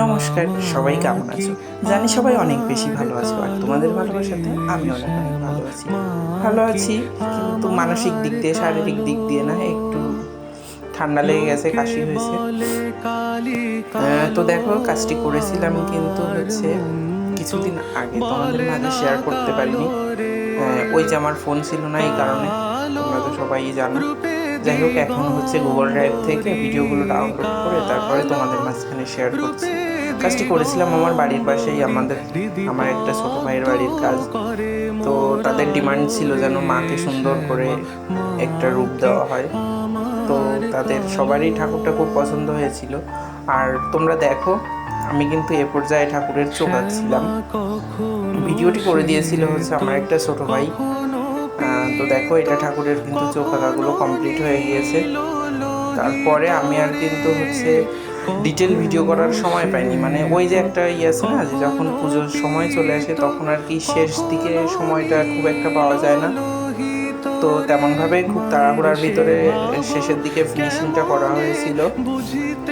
নমস্কার, সবাই কেমন আছো? জানি সবাই অনেক বেশি ভালো আছো, আর তোমাদের ভালোবাসাতে আমি অনেক অনেক ভালো আছি। ভালো আছি, কিন্তু মানসিক দিক দিয়ে, শারীরিক দিক দিয়ে না, একটু ঠান্ডা লেগে গেছে, কাশি হয়েছে। তো দেখো, কাজটি করেছিলাম, কিন্তু হচ্ছে কিছুদিন আগে তোমাদের মাঝে শেয়ার করতে পারিনি। ওই যে আমার ফোন ছিল না, এই কারণে, তোমরা তো সবাই জানো। যাই হোক, এখন হচ্ছে গুগল ড্রাইভ থেকে ভিডিওগুলো ডাউনলোড করে তারপরে তোমাদের মাঝখানে শেয়ার করছি। কাজটি করেছিলাম আমার বাড়ির পাশেই, আমাদের, আমার একটা ছোট ভাইয়ের বাড়ির কাজ। তো তাদের ডিমান্ড ছিল যেন মাকে সুন্দর করে একটা রূপ দেওয়া হয়। তো তাদের সবারই ঠাকুরটা খুব পছন্দ হয়েছিল। আর তোমরা দেখো, আমি কিন্তু এ পর্যায়ে ঠাকুরের চোখ আঁকছিলাম। ভিডিওটি করে দিয়েছিল হচ্ছে আমার একটা ছোট ভাই। তো দেখো, এটা ঠাকুরের কিন্তু চোখ আঁকাগুলো কমপ্লিট হয়ে গিয়েছে। তারপরে আমি আর কিন্তু হচ্ছে ডিটেল ভিডিও করার সময় পাইনি। মানে ওই যে একটা ইয়ে আছে না, যে যখন পুজোর সময় চলে আসে, তখন আর কি শেষ দিকে সময়টা খুব একটা পাওয়া যায় না। তো তেমন ভাবে খুব তাড়াহুড়ার ভিতরে শেষের দিকে ফিনিশিংটা করা হয়েছিল।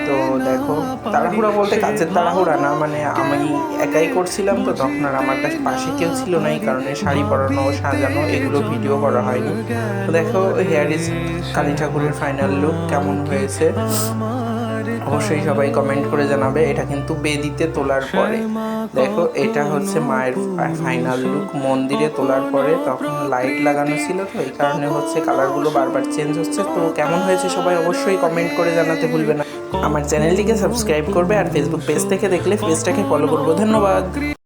তো দেখো, তাড়াহুড়া বলতে কাজের তাড়াহুড়া না মানে আমি একাই করছিলাম, তো তখন আর আমার কাছে পাশে কেউ ছিল না, এই কারণে শাড়ি পরানো, সাজানো, এগুলো ভিডিও করা হয়নি। তো দেখো হেয়ার ইজ কালী ঠাকুরের ফাইনাল লুক কেমন হয়েছে? অবশ্যই সবাই কমেন্ট করে জানাবে। এটা কিন্তু বেদিতে তোলার পরে। দেখো, এটা হচ্ছে মায়ের ফাইনাল লুক মন্দিরে তোলার পরে তখন লাইট লাগানো ছিল তো, এই কারণে হচ্ছে কালারগুলো বারবার চেঞ্জ হচ্ছে। তো কেমন হয়েছে সবাই অবশ্যই কমেন্ট করে জানাতে ভুলবে না। আমার চ্যানেলটিকে সাবস্ক্রাইব করবে আর ফেসবুক পেজ থেকে দেখলে পেজটাকে ফলো করব। ধন্যবাদ।